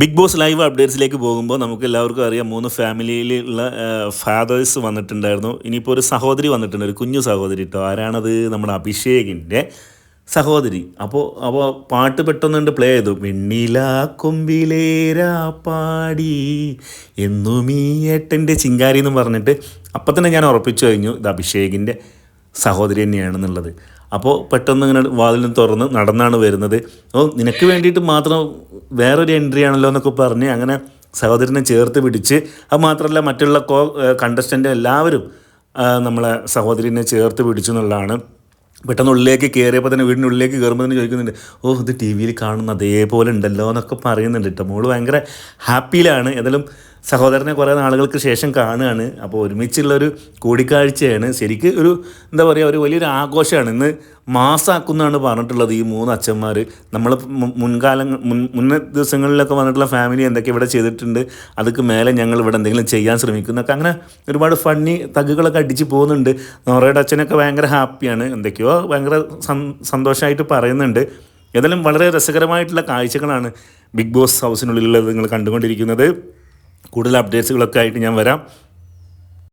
Big boss live അപ്ഡേറ്റ്സിലേക്ക് പോകുമ്പോൾ നമുക്ക് എല്ലാവർക്കും അറിയാം മൂന്ന് ഫാമിലിയിലുള്ള ഫാദേഴ്സ് വന്നിട്ടുണ്ടായിരുന്നു. ഇനിയിപ്പോൾ ഒരു സഹോദരി വന്നിട്ടുണ്ട് ഒരു കുഞ്ഞു സഹോദരി കേട്ടോ ആരാണത്? നമ്മുടെ അഭിഷേകിന്റെ സഹോദരി. അപ്പോൾ അപ്പോൾ പാട്ട് പെട്ടെന്നുണ്ട് പ്ലേ ചെയ്തു. വെണ്ണില കൊമ്പിലേരാ പാടി എന്നും ഈ ഏട്ടന്റെ ചിങ്കാരി എന്ന് പറഞ്ഞിട്ട് അപ്പം തന്നെ ഞാൻ ഉറപ്പിച്ചു കഴിഞ്ഞു. ഇത് അഭിഷേകിന്റെ സഹോദരി തന്നെയാണെന്നുള്ളത്. അപ്പോൾ പെട്ടെന്ന് ഇങ്ങനെ വാതിലും തുറന്ന് നടന്നാണ് വരുന്നത്. ഓ നിനക്ക് വേണ്ടിയിട്ട് മാത്രം വേറൊരു എൻട്രി ആണല്ലോ എന്നൊക്കെ പറഞ്ഞ് അങ്ങനെ സഹോദരനെ ചേർത്ത് പിടിച്ച് അത് മാത്രമല്ല മറ്റുള്ള കോ കണ്ടസ്റ്റന്റ് എല്ലാവരും നമ്മളെ സഹോദരിനെ ചേർത്ത് പിടിച്ചു എന്നുള്ളതാണ്. പെട്ടെന്ന് ഉള്ളിലേക്ക് കയറിയപ്പോൾ തന്നെ വീടിന്റെ ഉള്ളിലേക്ക് കയറുമ്പോൾ തന്നെ ചോദിക്കുന്നുണ്ട് ഓ ഇത് ടി വിയിൽ കാണുന്ന അതേപോലെ ഉണ്ടല്ലോ എന്നൊക്കെ പറയുന്നുണ്ട് കേട്ടോ. മോൾ ഭയങ്കര ഹാപ്പിയിലാണ് ഏതായാലും സഹോദരനെ കുറേ നാളുകൾക്ക് ശേഷം കാണുകയാണ്. അപ്പോൾ ഒരുമിച്ചുള്ളൊരു കൂടിക്കാഴ്ചയാണ്. ശരിക്ക് ഒരു എന്താ പറയുക ഒരു വലിയൊരു ആഘോഷമാണ്. ഇന്ന് മാസാക്കുന്നാണ് പറഞ്ഞിട്ടുള്ളത് ഈ മൂന്ന് അച്ഛന്മാർ നമ്മൾ മുൻകാലങ്ങൾ മുൻ മുന്നേ ദിവസങ്ങളിലൊക്കെ വന്നിട്ടുള്ള ഫാമിലി എന്തൊക്കെ ഇവിടെ ചെയ്തിട്ടുണ്ട് അതൊക്കെ മേലെ ഞങ്ങൾ ഇവിടെ എന്തെങ്കിലും ചെയ്യാൻ ശ്രമിക്കുന്നൊക്കെ അങ്ങനെ ഒരുപാട് ഫണ്ണി തഗ്ഗുകളൊക്കെ അടിച്ച് പോകുന്നുണ്ട്. നോറയുടെ അച്ഛനൊക്കെ ഭയങ്കര ഹാപ്പിയാണ്. എന്തൊക്കെയോ ഭയങ്കര സന്തോഷമായിട്ട് പറയുന്നുണ്ട്. ഏതായാലും വളരെ രസകരമായിട്ടുള്ള കാഴ്ചകളാണ് ബിഗ് ബോസ് ഹൗസിനുള്ളിലുള്ളത് നിങ്ങൾ കണ്ടുകൊണ്ടിരിക്കുന്നത്. കൂടുതൽ അപ്ഡേറ്റ്സുകളൊക്കെ ആയിട്ട് ഞാൻ വരാം.